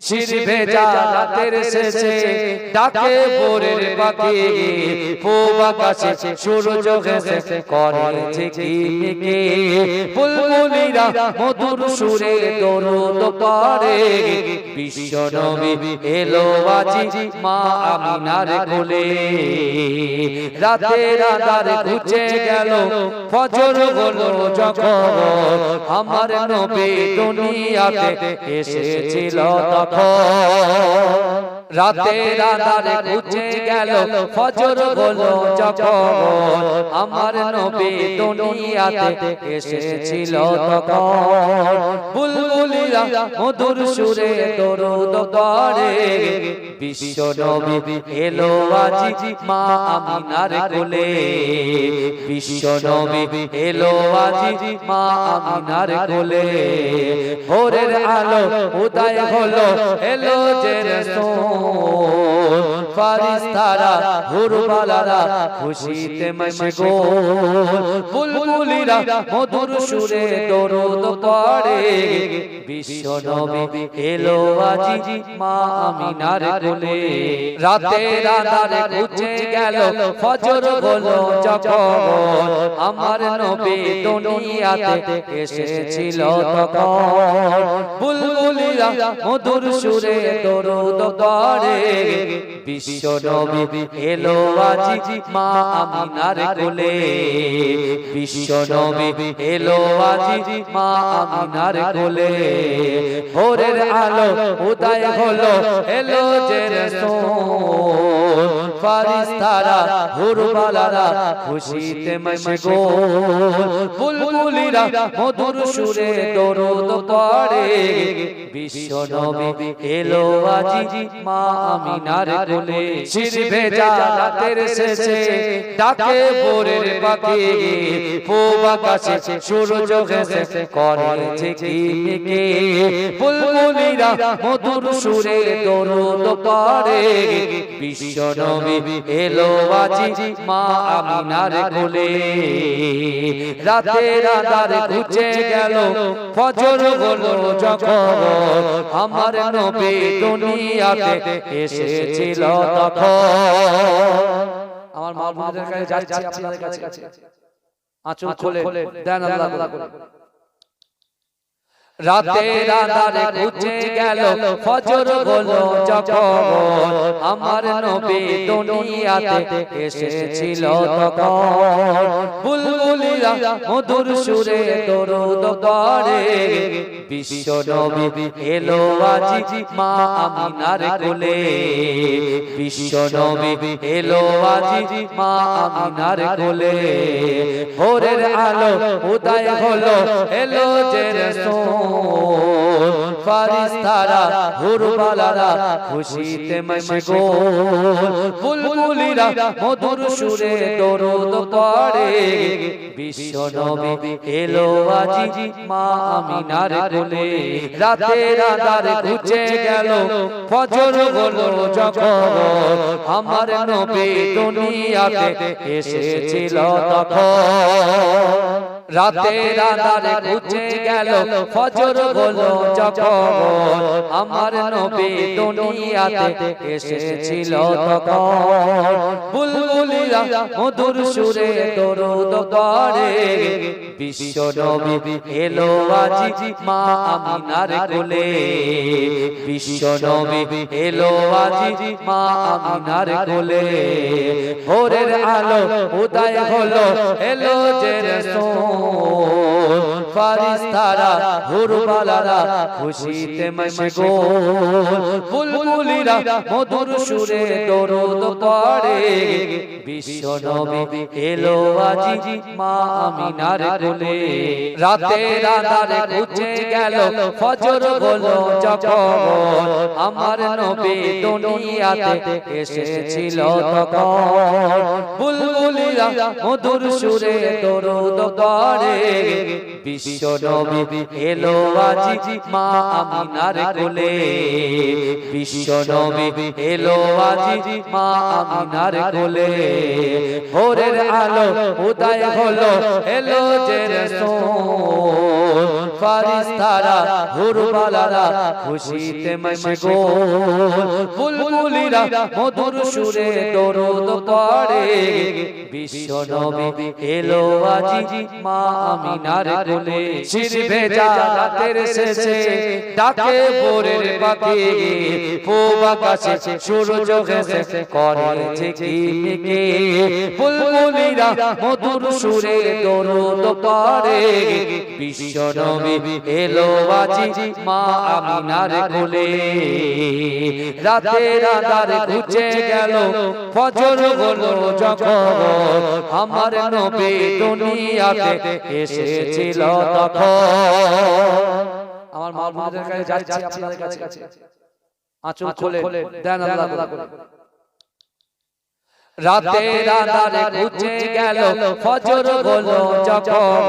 শির ভেজা রাতের শেষে ডাকে ভোরের পাখি। করে ঝিকিমিকি। মধুর সুরে দরুদ এলো আজি মা আমিনার কোলে। ঘুচে গেল ফজর যখন। আমার নবী দুনিয়াতে এসেছিল তখন রাতের আধারে ঘুচে গেল ফজর হলো যখন। আমার নবী দুনিয়াতে এসেছিল তখন। বুলবুলিরা মধুর সুরে দরুদ করে বিশ্ব নবী এলো আজি মা আমিনার কোলে। বিশ্ব নবী এলো আজি মা আমিনার কোলে। ভোরের আলো উদয় হলো, এলো যে ফারিস্তারা, হুরবালারা খুশিতে মশগুল বুলবুলিরা মধুর সুরে দরুদ পড়ে। বিশ্ব এলো আজি মা আমিনার কোলে। রাতের আধারে ঘুচে গেল, ফজর হলো যখন আমার নবী দুনিয়াতে এসেছিল তখন বুলবুলিরা মধুর সুরে দরুদ পড়ে বিশ্ব নবী এলো আজি মা আমিনার কোলে। বিশ্ব নবী এলো আজি মা আমিনার কোলে। ভোরের আলো উদয় হলো এলো যে ফারিস্তারা হুরবালারা খুশিতে মশগুল বুলবুলিরা মধুর সুরে দরুদ পড়ে বিশ্ব নবী এলো আজি মা আমিনার কোলে। শির ভেজা রাতের শেষে ডাকে ভোরের পাখি। পূব আকাশে সূর্য ঘেসে করে ঝিকিমিকি বুলবুলিরা মধুর সুরে দরুদ পড়ে বিশ্ব নবী এলো আজি মা আমিনার কোলে। রাতের আধার ঘুচে গেল, ফজর হলো যখন আমার নবী দুনিয়াতে এসেছিল তখন। আমার মা বোনদের কাছে যাচ্ছি, আপনাদের কাছে। আঁচল খোলে দেন আল্লাহ করে রাতের আধারে ঘুচে গেল ফজর হলো যখন। আমার নবী দুনিয়াতে এসেছিল তখন। বুলবুলিরা মধুর সুরে দরুদ করে বিশ্ব নবী এলো আজি মা আমিনার কোলে। বিশ্ব নবী এলো আজি মা আমিনার কোলে। ভোরের আলো উদয় হলো। এলো যে রসূল ফারিস্তারা, হুরবালারা খুশিতে মশগুল বুলবুলিরা মধুর সুরে পড়ে। বিশ্ব নবী এলো আজি মা আমিনার কোলে। ঘুচে গেল ফজর যখন আমার নবী দুনিয়াতে এসেছিল তখন। আধারে ঘুচে গেল ফজর হলো যখন আমার নবী দুনিয়াতে এসেছিল তখন। বুলবুলিরা মধুর সুরে দরুদ করে বিশ্ব নবী এলো আজি মা আমিনার কোলে। বিশ্ব নবী এলো আজি মা আমিনার কোলে। ভোরের আলো উদয় হলো এলো যে রসূল ফারিস্তারা হুরবালারা খুশিতে মশগুল বুলবুলিরা মধুর সুরে দরুদ পড়ে বিশ্ব নবী এলো আজি মা আমিনার কোলে। রাতের আধারে ঘুচে গেল ফজর হলো যখন আমার নবী দুনিয়াতে এসেছিল তখন। বুলবুলিরা মধুর সুরে দরুদ করে বিশ্ব নবী এলো আজি মা আমিনার কোলে বিশ্ব নবী এলো আজি মা আমিনার কোলে ভোরের আলো উদয় হলো এলো যে রাসূল ফারিস্তারা, হুরবালারা খুশিতে মশগুল বুলবুলিরা মধুর সুরে দরুদ পড়ে। বিশ্ব নবী এলো আজি মা আমিনার কোলে। রাতের শেষে, ডাকে ভোরের পাখি। পূব আকাশে সূর্য কিমিকে। বুলবুলিরা মধুর সুরে দরুদ পড়ে। বিশ্ব নবী এলো আজি মা আমিনার কোলে। রাতের আধার ঘুচে গেল, ফজর হলো যখন। আমার নবী দুনিয়াতে এসেছিল তখন। আমার মা বোনদের কাছে যাচ্ছি, আপনাদের কাছে। আঁচল খোলে দেন আল্লাহ রাতের আধারে ঘুচে গেল ফজর হলো যখন।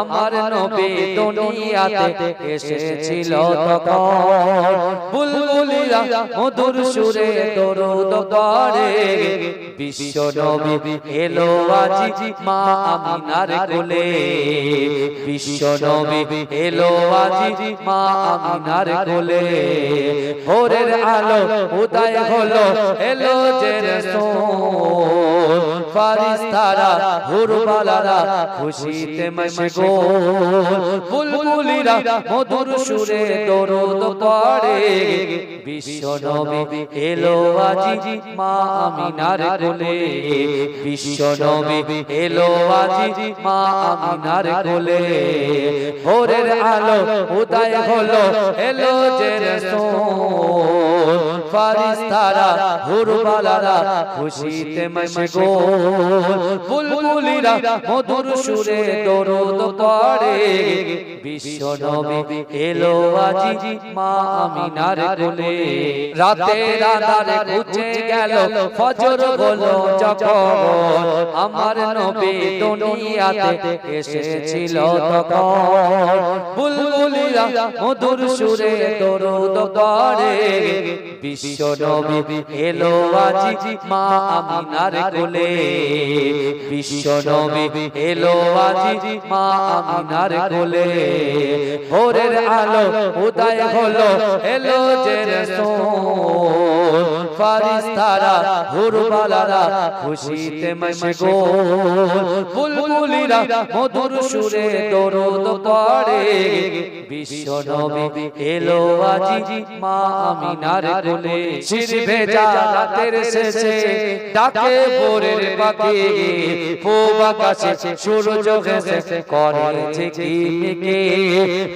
আমার নবী দুনিয়াতে এসেছিল তখন। বুলবুলিরা মধুর সুরে দরুদ করে বিশ্ব নবী এলো আজি মা আমিনার কোলে। বিশ্ব নবী এলো আজি মা আমিনার কোলে। ভোরের আলো উদয় হলো। এলো যে রাসূল ফারিস্তারা, হুরবালারা খুশিতে মশগুল বুলবুলিরা মধুর সুরে দরুদ পড়ে। বিশ্ব নবী এলো আজি মা আমিনার কোলে। বিশ্ব নবী এলো আজি মা আমিনার কোলে। ভোরের আলো উদয় হলো, এলো যে রাসূল ফারিস্তারা, হুরবালারা খুশিতে মশগুল বুলবুলিরা মধুর সুরে দরুদ পড়ে বিশ্ব নবী এলো আজি মা আমিনার কোলে। রাতের আধারে ঘুচে গেল ফজর হলো যখন। আমার নবী দুনিয়াতে এসেছিল তখন। বুলবুলিরা মধুর সুরে দরুদ পড়ে বিশ্ব নবী এলো আজি মা আমিনার কোলে বিশ্ব নবী এলো আজি মা আমিনার কোলে। ভোরের আলো উদয় হলো এলো যে রাসূল ফারিস্তারা, হুরবালারা খুশিতে মশগুল বুলবুলিরা মধুর সুরে দরুদ পড়ে। বিশ্ব নবী এলো আজি মা আমিনার কোলে। রাতের শেষে, ডাকে ভোরের পাখি। পূব আকাশে সূর্য ঘেসে করেছে কিমিকে।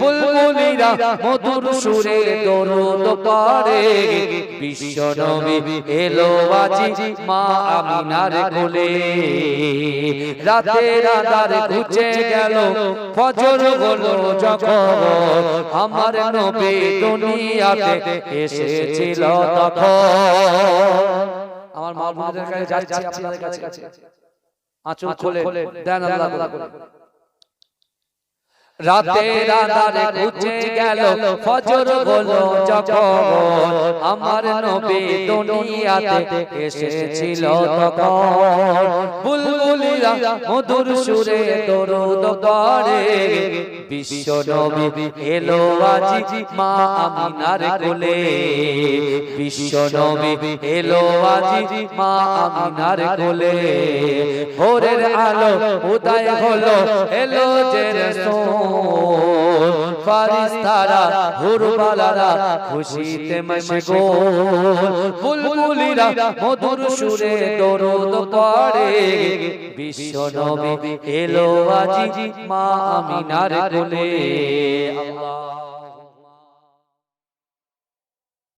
বুলবুলিরা মধুর সুরে দরুদ পড়ে। বিশ্ব নবী এলো আজি মা আমিনার কোলে। রাতের আধার ঘুচে গেল, ফজর যখন আমার নবী দুনিয়াতে এসেছিল তখন। আমার মা বোনদের কাছে যাচ্ছি কাছে। দেন আল্লাহ রাতের আধারে ঘুচে গেল ফজর হলো যখন। আমার নবী দুনিয়াতে এসেছিল তখন। বুলবুলিরা মধুর সুরে দরুদ করে বিশ্ব নবী এলো আজি মা আমিনার কোলে। বিশ্ব নবী এলো আজি মা আমিনার কোলে। ভোরের আলো উদয় হলো। এলো যে রাসূল ফারিস্তারা, হুরবালারা খুশিতে মশগুল বুলবুলিরা মধুর সুরে দরুদ পড়ে বিশ্ব নবী এলো আজি মা আমিনার কোলে। আল্লাহ।